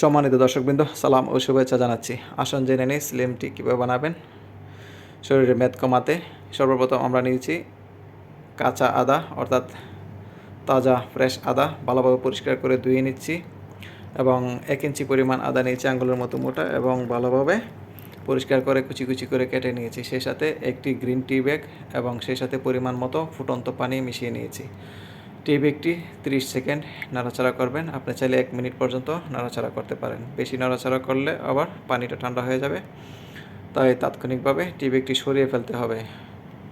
সম্মানিত দর্শকবৃন্দ, সালাম ও শুভেচ্ছা জানাচ্ছি। আসন জেনে নিই স্লিম টি কীভাবে বানাবেন। শরীরে মেদ কমাতে সর্বপ্রথম আমরা নিয়েছি কাঁচা আদা, অর্থাৎ তাজা ফ্রেশ আদা, ভালোভাবে পরিষ্কার করে ধুয়ে নিচ্ছি এবং এক ইঞ্চি পরিমাণ আদা নিয়েছি আঙ্গুলের মতো মোটা এবং ভালোভাবে পরিষ্কার করে কুচি কুচি করে কেটে নিয়েছি। সেই সাথে একটি গ্রিন টি ব্যাগ এবং সেই সাথে পরিমাণ মতো ফুটন্ত পানি মিশিয়ে নিয়েছি। টি ব্যাগটি 30 সেকেন্ড নাড়াচাড়া করবেন। আপনি চাইলে এক মিনিট পর্যন্ত নাড়াচাড়া করতে পারেন। বেশি নাড়াচাড়া করলে আবার পানিটা ঠান্ডা হয়ে যাবে। তাই তাৎক্ষণিকভাবে টি ব্যাগটি সরিয়ে ফেলতে হবে।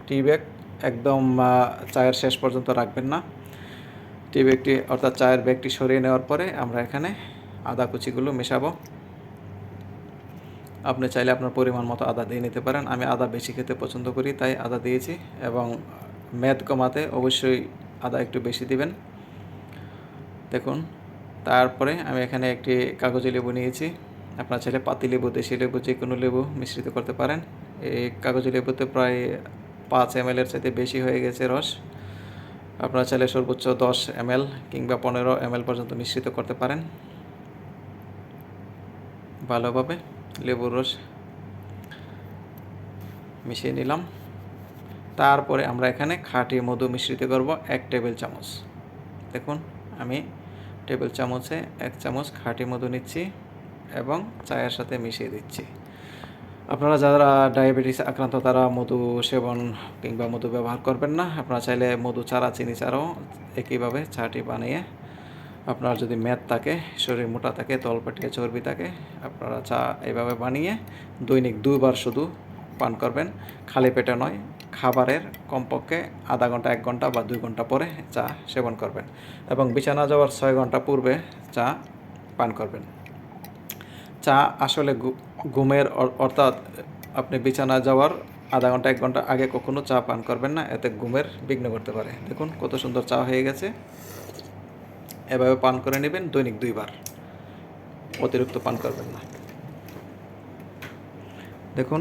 টি ব্যাগ একদম চায়ের শেষ পর্যন্ত রাখবেন না। টি ব্যাগটি অর্থাৎ চায়ের ব্যাগটি সরিয়ে নেওয়ার পরে আমরা এখানে আদা কুচিগুলো মেশাবো। আপনি চাইলে আপনার পরিমাণ মতো আদা দিয়ে নিতে পারেন। আমি আদা বেশি খেতে পছন্দ করি, তাই আদা দিয়েছি এবং মেদ কমাতে অবশ্যই আদা একটু বেশি দিবেন। দেখুন, তারপরে আমি এখানে একটি কাগজি লেবু নিয়েছি। আপনার চাইলে পাতি লেবু, দেশি লেবু, যে কোনো লেবু মিশ্রিত করতে পারেন। এই কাগজি লেবুতে প্রায় পাঁচ এম এর চাইতে বেশি হয়ে গেছে রস। আপনার চাইলে সর্বোচ্চ দশ এম কিংবা পনেরো এম পর্যন্ত মিশ্রিত করতে পারেন। ভালোভাবে লেবুর রস মিশিয়ে নিলাম। তারপরে আমরা এখানে খাঁটি মধু মিশ্রিত করব এক টেবিল চামচ। দেখুন, আমি টেবিল চামচে এক চামচ খাঁটি মধু নিচ্ছি এবং চায়ের সাথে মিশিয়ে দিচ্ছি। আপনারা যারা ডায়াবেটিস আক্রান্ত, তারা মধু সেবন কিংবা মধু ব্যবহার করবেন না। আপনারা চাইলে মধু চারা চিনি চারাও একইভাবে চাটি বানিয়ে আপনার যদি মেদ থাকে, শরীর মোটা থাকে তলপাটিয়ে চর্বি থাকে, আপনারা চা এইভাবে বানিয়ে দৈনিক দুবার শুধু পান করবেন। খালি পেটে নয় খাবারের কমপক্ষে আধা ঘণ্টা, এক ঘণ্টা বা দুই ঘণ্টা পরে চা সেবন করবেন এবং বিছানা যাওয়ার ছয় ঘণ্টা পূর্বে চা পান করবেন। চা আসলে ঘুমের অর্থাৎ আপনি বিছানা যাওয়ার আধা ঘণ্টা, এক ঘণ্টা আগে কখনো চা পান করবেন না, এতে ঘুমের বিঘ্ন করতে পারে। দেখুন কত সুন্দর চা হয়ে গেছে। এভাবে পান করে নেবেন দৈনিক দুইবার। অতিরিক্ত পান করবেন না। দেখুন